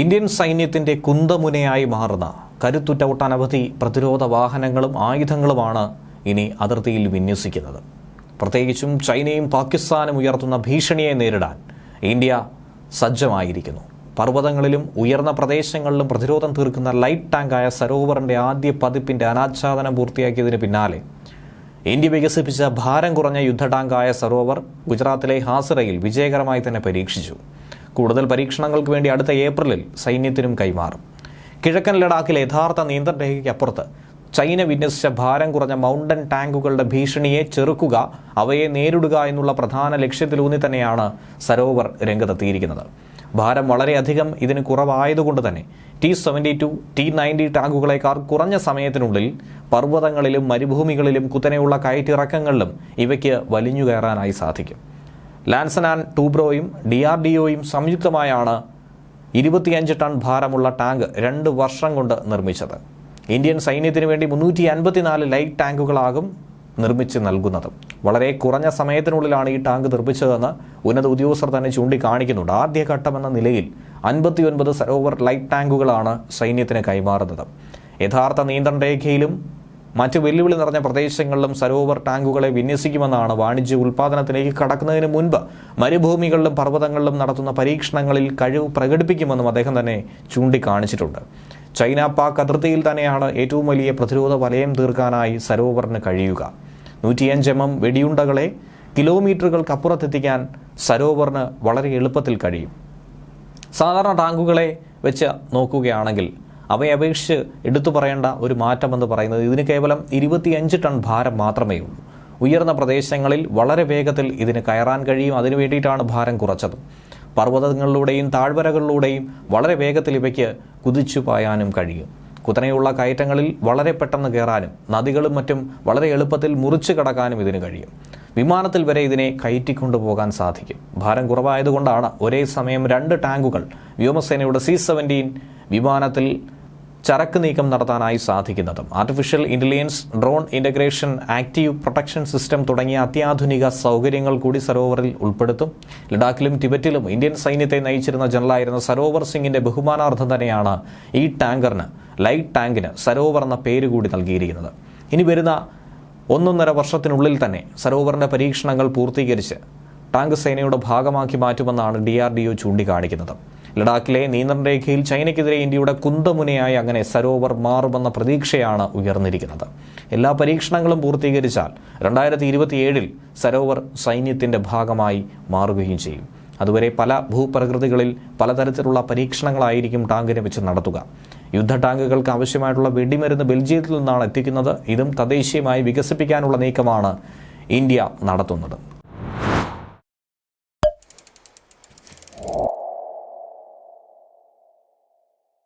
Indian സൈന്യത്തിന്റെ കുന്തമുനയായി മാറുന്ന കരുത്തുറ്റ ഒട്ടനവധി പ്രതിരോധ വാഹനങ്ങളും ആയുധങ്ങളുമാണ് ഇനി അതിർത്തിയിൽ വിന്യസിക്കുന്നത്. പ്രത്യേകിച്ചും ചൈനയും പാകിസ്ഥാനും ഉയർത്തുന്ന ഭീഷണിയെ നേരിടാൻ ഇന്ത്യ സജ്ജമായിരിക്കുന്നു. പർവതങ്ങളിലും ഉയർന്ന പ്രദേശങ്ങളിലും പ്രതിരോധം തീർക്കുന്ന ലൈറ്റ് ടാങ്കായ സരോവറിന്റെ ആദ്യ പതിപ്പിന്റെ അനാച്ഛാദനം പൂർത്തിയാക്കിയതിന് പിന്നാലെ ഇന്ത്യ വികസിപ്പിച്ച ഭാരം കുറഞ്ഞ യുദ്ധ ടാങ്കായ സരോവർ ഗുജറാത്തിലെ ഹാസിറയിൽ വിജയകരമായി തന്നെ പരീക്ഷിച്ചു. കൂടുതൽ പരീക്ഷണങ്ങൾക്ക് വേണ്ടി അടുത്ത ഏപ്രിലിൽ സൈന്യത്തിനും കൈമാറും. കിഴക്കൻ ലഡാക്കിലെ യഥാർത്ഥ നിയന്ത്രണ രേഖയ്ക്കപ്പുറത്ത് ചൈന വിന്യസിച്ച ഭാരം കുറഞ്ഞ മൗണ്ടൻ ടാങ്കുകളുടെ ഭീഷണിയെ ചെറുക്കുക അവയെ നേരിടുക എന്നുള്ള പ്രധാന ലക്ഷ്യത്തിലൂന്നി തന്നെയാണ് സരോവർ രംഗത്തെത്തിയിരിക്കുന്നത്. ഭാരം വളരെയധികം ഇതിന് കുറവായതുകൊണ്ട് തന്നെ T seventy two T ninety ടാങ്കുകളെക്കാൾ കുറഞ്ഞ സമയത്തിനുള്ളിൽ പർവതങ്ങളിലും മരുഭൂമികളിലും കുത്തനെയുള്ള കയറ്റിറക്കങ്ങളിലും ഇവയ്ക്ക് വലിഞ്ഞു കയറാനായി സാധിക്കും ആൻഡ് ടൂബ്രോയും ഡി ആർ ഡി ഒയും സംയുക്തമായാണ് ഇരുപത്തിയഞ്ച് ടൺ ഭാരമുള്ള ടാങ്ക് രണ്ട് വർഷം കൊണ്ട് നിർമ്മിച്ചത്. ഇന്ത്യൻ സൈന്യത്തിന് വേണ്ടി മുന്നൂറ്റി അൻപത്തിനാല് ലൈറ്റ് ടാങ്കുകളാകും നിർമ്മിച്ച് നൽകുന്നത്. വളരെ കുറഞ്ഞ സമയത്തിനുള്ളിലാണ് ഈ ടാങ്ക് നിർമ്മിച്ചതെന്ന് ഉന്നത ഉദ്യോഗസ്ഥർ തന്നെ ചൂണ്ടിക്കാണിക്കുന്നുണ്ട്. ആദ്യഘട്ടമെന്ന നിലയിൽ അൻപത്തിയൊൻപത് സരോവർ ലൈറ്റ് ടാങ്കുകളാണ് സൈന്യത്തിന് കൈമാറുന്നത്. യഥാർത്ഥ നിയന്ത്രണ രേഖയിലും മറ്റ് വെല്ലുവിളി നിറഞ്ഞ പ്രദേശങ്ങളിലും സരോവർ ടാങ്കുകളെ വിന്യസിക്കുമെന്നാണ് വാണിജ്യ ഉൽപ്പാദനത്തിലേക്ക് കടക്കുന്നതിന് മുൻപ് മരുഭൂമികളിലും പർവതങ്ങളിലും നടത്തുന്ന പരീക്ഷണങ്ങളിൽ കഴിവ് പ്രകടിപ്പിക്കുമെന്നും അദ്ദേഹം തന്നെ ചൂണ്ടിക്കാണിച്ചിട്ടുണ്ട്. ചൈന പാക് അതിർത്തിയിൽ തന്നെയാണ് ഏറ്റവും വലിയ പ്രതിരോധ വലയം തീർക്കാനായി സരോവറിന് കഴിയുക. നൂറ്റിയഞ്ച് എം എം വെടിയുണ്ടകളെ കിലോമീറ്ററുകൾക്കപ്പുറത്തെത്തിക്കാൻ സരോവറിന് വളരെ എളുപ്പത്തിൽ കഴിയും. സാധാരണ ടാങ്കുകളെ വെച്ച് നോക്കുകയാണെങ്കിൽ അവയെ അപേക്ഷിച്ച് എടുത്തു പറയേണ്ട ഒരു മാറ്റമെന്ന് പറയുന്നത് ഇതിന് കേവലം ഇരുപത്തിയഞ്ച് ടൺ ഭാരം മാത്രമേ ഉള്ളൂ. ഉയർന്ന പ്രദേശങ്ങളിൽ വളരെ വേഗത്തിൽ ഇതിന് കയറാൻ കഴിയും. അതിനു വേണ്ടിയിട്ടാണ് ഭാരം കുറച്ചത്. പർവതങ്ങളിലൂടെയും താഴ്വരകളിലൂടെയും വളരെ വേഗത്തിൽ ഇവയ്ക്ക് കുതിച്ചു പായാനും കഴിയും. കുത്തനെയുള്ള കയറ്റങ്ങളിൽ വളരെ പെട്ടെന്ന് കയറാനും നദികളും മറ്റും വളരെ എളുപ്പത്തിൽ മുറിച്ചു കടക്കാനും ഇതിന് കഴിയും. വിമാനത്തിൽ വരെ ഇതിനെ കയറ്റിക്കൊണ്ടു പോകാൻ സാധിക്കും. ഭാരം കുറവായതുകൊണ്ടാണ് ഒരേ സമയം രണ്ട് ടാങ്കുകൾ വ്യോമസേനയുടെ സി സെവന്റീൻ വിമാനത്തിൽ ചരക്ക് നീക്കം നടത്താനായി സാധിക്കുന്നതും. Artificial intelligence drone integration active protection system തുടങ്ങിയ അത്യാധുനിക സൗകര്യങ്ങൾ കൂടി സരോവറിൽ ഉൾപ്പെടുത്തും. ലഡാക്കിലും ടിബറ്റിലും ഇന്ത്യൻ സൈന്യത്തെ നയിച്ചിരുന്ന ജനറലായിരുന്ന സരോവർ സിംഗിന്റെ ബഹുമാനാർത്ഥം തന്നെയാണ് ഈ ടാങ്കറിന് ലൈറ്റ് ടാങ്കിന് സരോവർ എന്ന പേര് കൂടി നൽകിയിരിക്കുന്നത്. ഇനി വരുന്ന ഒന്നൊന്നര വർഷത്തിനുള്ളിൽ തന്നെ സരോവറിന്റെ പരീക്ഷണങ്ങൾ പൂർത്തീകരിച്ച് ടാങ്ക് സേനയുടെ ഭാഗമാക്കി മാറ്റുമെന്നാണ് ഡി ആർ ഡി ഒ ചൂണ്ടിക്കാണിക്കുന്നത്. ലഡാക്കിലെ നിയന്ത്രണ രേഖയിൽ ചൈനയ്ക്കെതിരെ ഇന്ത്യയുടെ കുന്തമുനയായി അങ്ങനെ സരോവർ മാറുമെന്ന പ്രതീക്ഷയാണ് ഉയർന്നിരിക്കുന്നത്. എല്ലാ പരീക്ഷണങ്ങളും പൂർത്തീകരിച്ചാൽ രണ്ടായിരത്തി ഇരുപത്തിയേഴിൽ സരോവർ സൈന്യത്തിന്റെ ഭാഗമായി മാറുകയും ചെയ്യും. അതുവരെ പല ഭൂപ്രകൃതികളിൽ പലതരത്തിലുള്ള പരീക്ഷണങ്ങളായിരിക്കും ടാങ്കിനെ വെച്ച് നടത്തുക. യുദ്ധ ടാങ്കുകൾക്ക് ആവശ്യമായിട്ടുള്ള വെടിമരുന്ന് ബെൽജിയത്തിൽ നിന്നാണ് എത്തിക്കുന്നത്. ഇതും തദ്ദേശീയമായി വികസിപ്പിക്കാനുള്ള നീക്കമാണ് ഇന്ത്യ നടത്തുന്നത്.